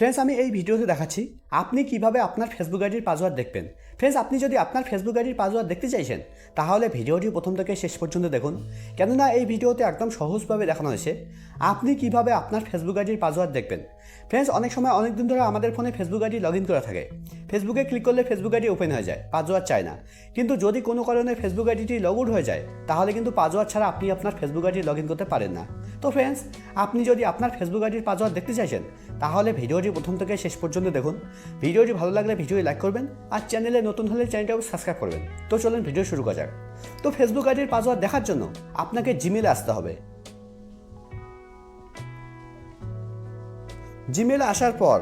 Friends আমি এই ভিডিওতে দেখাচ্ছি আপনি কীভাবে আপনার ফেসবুক আইডির পাসওয়ার্ড দেখবেন। ফ্রেন্ডস আপনি যদি আপনার ফেসবুক আইডির পাসওয়ার্ড দেখতে চাইছেন, তাহলে ভিডিওটি প্রথম থেকে শেষ পর্যন্ত দেখুন। কেননা এই ভিডিওতে একদম সহজভাবে দেখানো হয়েছে আপনি কীভাবে আপনার ফেসবুক আইডির পাসওয়ার্ড দেখবেন। ফ্রেন্ডস অনেক সময় অনেক দিন ধরে আমাদের ফোনে ফেসবুক আইডি লগ ইন করা থাকে। ফেসবুকে ক্লিক করলে ফেসবুক আইডি ওপেন হয়ে যায় পাসওয়ার্ড চায় না। কিন্তু যদি কোনো কারণে ফেসবুক আইডিটি লগ আউট হয়ে যায়, তাহলে কিন্তু পাসওয়ার্ড ছাড়া আপনি আপনার ফেসবুক আইডি লগ ইন করতে পারেন না। তো ফ্রেন্ডস আপনি যদি আপনার ফেসবুক আইডির পাসওয়ার্ড দেখতে চাইছেন, তাহলে ভিডিওটি প্রথম থেকে শেষ পর্যন্ত দেখুন। ভিডিওটি ভালো লাগলে ভিডিওটি লাইক করবেন আর চ্যানেলে নতুন হলে চ্যানেলটাও সাবস্ক্রাইব করবেন। তো চলুন ভিডিও শুরু করা যাক। তো ফেসবুক আইডির পাসওয়ার্ড দেখার জন্য আপনাকে জিমেলে আসতে হবে। জিমেলে আসার পর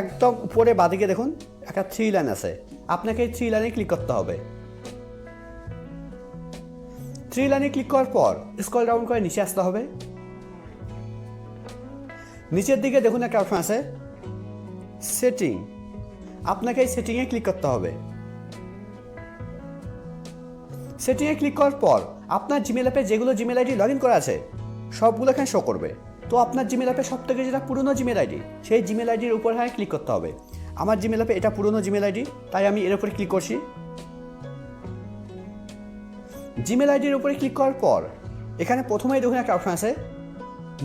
একদম উপরে বাদিকে দেখুন। একটা থ্রি লাইন আছে। আপনাকে এই থ্রি লাইনে ক্লিক করতে হবে। থ্রি লাইনে ক্লিক করার পর স্ক্রল ডাউন করে নিচে আসতে হবে। নিচের দিকে দেখুন একটা অপশন আছে। সেটিং আপনাকে এই সেটিংয়ে ক্লিক করতে হবে। সেটিংয়ে ক্লিক করার পর আপনার জিমেল অ্যাপে যেগুলো জিমেল আইডি লগ ইন করা আছে, সবগুলো এখানে শো করবে। তো আপনার জিমেল অ্যাপে সব থেকে যেটা পুরনো জিমেল আইডি সেই জিমেল আইডির উপর হ্যাঁ ক্লিক করতে হবে। আমার জিমেল অ্যাপে এটা পুরনো জিমেল আইডি তাই আমি এর উপরে ক্লিক করছি। জিমেল আইডির উপরে ক্লিক করার পর, এখানে প্রথমেই দেখুন একটা অপশন আছে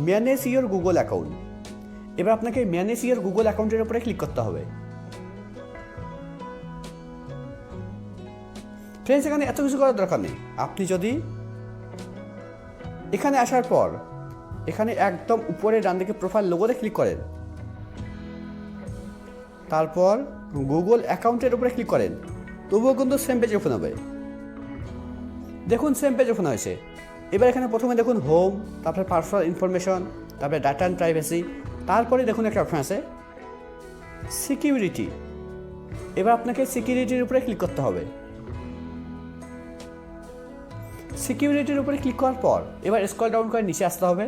ম্যানেজ ইয়োর গুগল অ্যাকাউন্ট এবার আপনাকে ম্যানেজ ইয়োর গুগল অ্যাকাউন্টের উপরে ক্লিক করতে হবে। ফ্রেন্ডস এখানে এত কিছু করার দরকার নেই। আপনি যদি এখানে আসার পর, এখানে একদম উপরে ডান দিকে প্রোফাইল লোগোতে ক্লিক করেন তারপর গুগল অ্যাকাউন্টের উপরে ক্লিক করেন। তবুও কিন্তু সেম পেজ ওপেন হবে। দেখুন সেম পেজ ওপেন হয়েছে। এবার এখানে প্রথমে দেখুন হোম তারপরে পার্সোনাল ইনফরমেশন তারপরে ডাটা অ্যান্ড প্রাইভেসি তারপরে দেখুন একটা অপশন আছে সিকিউরিটি এবার আপনাকে সিকিউরিটির উপরে ক্লিক করতে হবে। সিকিউরিটির উপরে ক্লিক করার পর এবার স্ক্রল ডাউন করে নিচে আসতে হবে।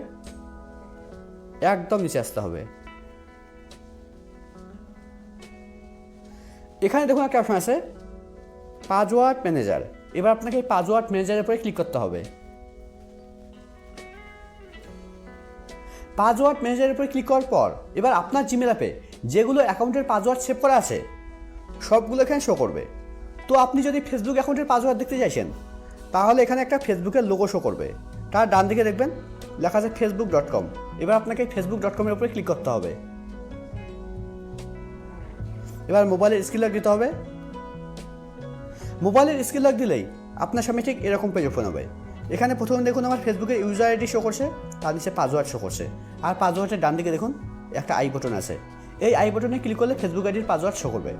একদম নিচে আসতে হবে। এখানে দেখুন একটা অপশন আছে পাসওয়ার্ড ম্যানেজার এবার আপনাকে এই পাসওয়ার্ড ম্যানেজারের উপরে ক্লিক করতে হবে। পাসওয়ার্ড ম্যানেজারের উপরে ক্লিক করার পর, এবার আপনার জিমেল অ্যাপে যেগুলো অ্যাকাউন্টের পাসওয়ার্ড সেভ করা আছে, সবগুলো এখানে শো করবে। তো আপনি যদি ফেসবুক অ্যাকাউন্টের পাসওয়ার্ড দেখতে চাইছেন, তাহলে এখানে একটা ফেসবুকের লোগো শো করবে। তার ডান দিকে দেখবেন, লেখা আছে ফেসবুক ডট কম এবার আপনাকে ফেসবুক ডট কমের উপরে ক্লিক করতে হবে। এবার মোবাইলের স্ক্রিন লক দিতে হবে। মোবাইলের স্ক্রিন লক দিলেই আপনার সামনে ঠিক এরকম পেজ ওপেন হবে। এখানে প্রথমে দেখুন আমার ফেসবুকে ইউজার আইডি শো করছে, তার নিচে পাসওয়ার্ড শো করছে। আর পাসওয়ার্ডের ডান দিকে দেখুন একটা আই বটন আছে। এই আই বটনে ক্লিক করলে ফেসবুক আইডির পাসওয়ার্ড শো করবে।